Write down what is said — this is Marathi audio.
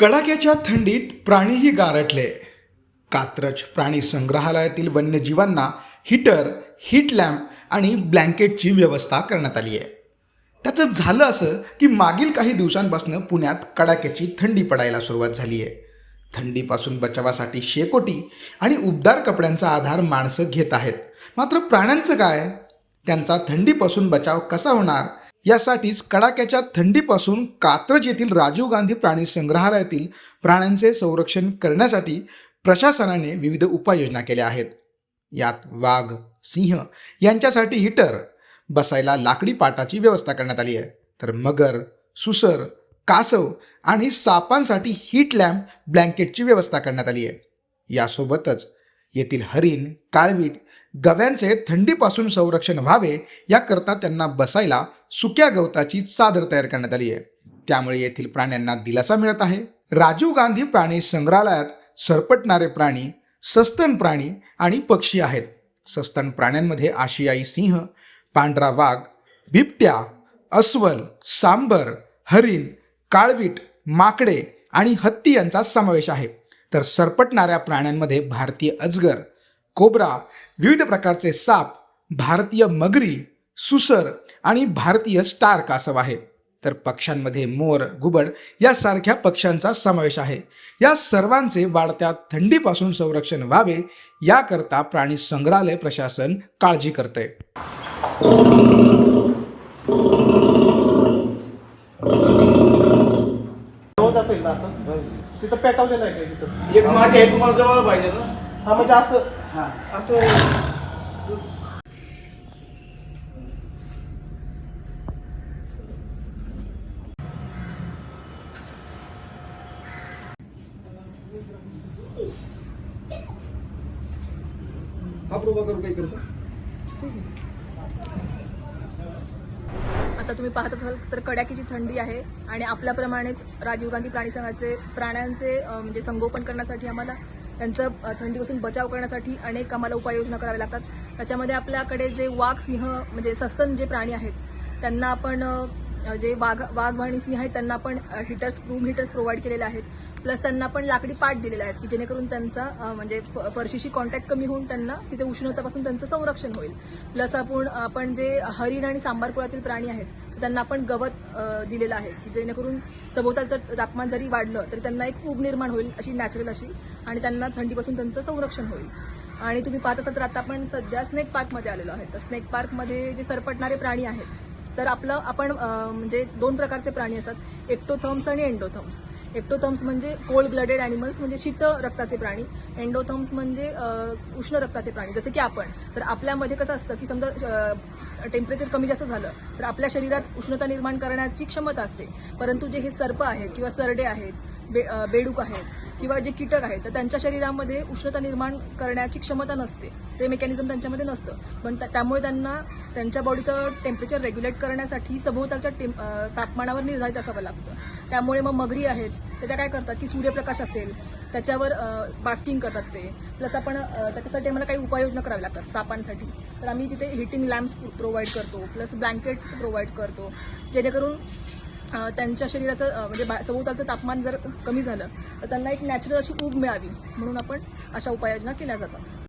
कडाक्याच्या थंडीत प्राणीही गारटले कात्रज प्राणी संग्रहालयातील वन्यजीवांना हीटर हीट लॅम्प आणि ब्लँकेटची व्यवस्था करण्यात आली आहे. त्याचं झालं असं की मागील काही दिवसांपासून पुण्यात कडाक्याची थंडी पडायला सुरुवात झाली आहे. थंडीपासून बचावासाठी शेकोटी आणि उबदार कपड्यांचा आधार माणसं घेत आहेत. मात्र प्राण्यांचं काय? त्यांचा थंडीपासून बचाव कसा होणार? यासाठीच कडाक्याच्या थंडीपासून कात्रज येथील राजीव गांधी प्राणी संग्रहालयातील प्राण्यांचे संरक्षण करण्यासाठी प्रशासनाने विविध उपाययोजना केल्या आहेत. यात वाघ सिंह यांच्यासाठी हीटर बसायला लाकडी पाटाची व्यवस्था करण्यात आली आहे. तर मगर सुसर कासव आणि सापांसाठी हीट लॅम्प ब्लँकेटची व्यवस्था करण्यात आली आहे. यासोबतच येथील हरिण काळवीट गव्यांचे थंडीपासून संरक्षण व्हावे याकरता त्यांना बसायला सुक्या गवताची चादर तयार करण्यात आली आहे. त्यामुळे येथील प्राण्यांना दिलासा मिळत आहे. राजीव गांधी प्राणी संग्रहालयात सरपटणारे प्राणी सस्तन प्राणी आणि पक्षी आहेत. सस्तन प्राण्यांमध्ये आशियाई सिंह पांढरा वाघ बिबट्या अस्वल सांबर हरिण काळवीट माकडे आणि हत्ती यांचा समावेश आहे. तर सरपटणाऱ्या प्राण्यांमध्ये भारतीय अजगर कोब्रा विविध प्रकारचे साप भारतीय मगरी सुसर आणि भारतीय स्टार कासव आहे तर पक्ष्यांमध्ये मोर घुबड यासारख्या पक्ष्यांचा समावेश आहे. या सर्वांचे वाढत्या थंडीपासून संरक्षण व्हावे याकरता प्राणी संग्रहालय प्रशासन काळजी करते. तिथं पेटवलेलं आहे का तिथं एक मागे आहे तुम्हाला जवळ पाहिजे ना? हा म्हणजे असं हा. असं हा प्रोभा करू काही करतो आता तुम्ही पाहत असाल तर कड्याकीची थंडी आहे आणि आपल्याप्रमाणेच राजीव गांधी प्राणी संघाचे प्राण्यांचे म्हणजे संगोपन करण्यासाठी आम्हाला त्यांचं थंडीपासून बचाव करण्यासाठी अनेक आम्हाला उपाययोजना कराव्या लागतात. त्याच्यामध्ये आपल्याकडे जे वाघ सिंह म्हणजे सस्तन जे प्राणी आहेत त्यांना आपण जे वाघ वाघ आणि सिंह आहेत त्यांना पण हिटर्स रूम हिटर्स प्रोव्हाइड केलेले आहेत. प्लस त्यांना पण लाकडी पाट दिलेले आहेत की जेणेकरून त्यांचा म्हणजे फ- फरशीशी कॉन्टॅक्ट कमी होऊन त्यांना तिथे उष्णतापासून त्यांचं संरक्षण होईल. प्लस आपण आपण जे हरिण आणि सांबार कुळातील प्राणी आहेत त्यांना आपण गवत दिलेलं आहे की जेणेकरून सभोवतालचं तापमान जरी वाढलं तरी त्यांना एक ऊब निर्माण होईल अशी नॅचरल अशी आणि त्यांना थंडीपासून त्यांचं संरक्षण होईल. आणि तुम्ही पाहत असाल तर आता आपण सध्या स्नेक पार्कमध्ये आलेलो आहे. तर स्नेक पार्कमध्ये जे सरपटणारे प्राणी आहेत तर आपलं आपण म्हणजे दोन प्रकारचे प्राणी असतात. एक्टोथम्स आणि एंडोथम्स एक्टोथम्स म्हणजे कोल्ड ब्लडेड अॅनिमल्स म्हणजे शीत रक्ताचे प्राणी. एंडोथम्स म्हणजे उष्ण रक्ताचे प्राणी जसे की आपण. तर आपल्यामध्ये कसं असतं की समजा टेम्परेचर कमी जास्त झालं तर आपल्या शरीरात उष्णता निर्माण करण्याची क्षमता असते. परंतु जे हे सर्प आहेत किंवा सरडे आहेत बे बेडूक आहेत किंवा जे कीटक आहेत तर त्यांच्या शरीरामध्ये उष्णता निर्माण करण्याची क्षमता नसते. ते मेकॅनिझम त्यांच्यामध्ये नसतं. पण त्या- त्यामुळे त्यांना त्यांच्या बॉडीचं टेम्परेचर रेग्युलेट करण्यासाठी सभोवतालच्या टेम तापमानावर निर्धारित असावं लागतं. त्यामुळे मग मगरी आहेत तर त्या काय करतात की सूर्यप्रकाश असेल त्याच्यावर बास्किंग करतात ते. प्लस आपण त्याच्यासाठी आम्हाला काही उपाययोजना कराव्या लागतात सापांसाठी. तर आम्ही तिथे हिटिंग लॅम्प्स प्रोव्हाइड करतो प्लस ब्लँकेट्स प्रोव्हाइड करतो. जेणेकरून त्यांच्या शरीराचं म्हणजे बा- सभोवतालचं तापमान जर कमी झालं तर त्यांना एक नॅचरल अशी ऊब मिळावी. म्हणून आपण अशा उपाययोजना केल्या जातात.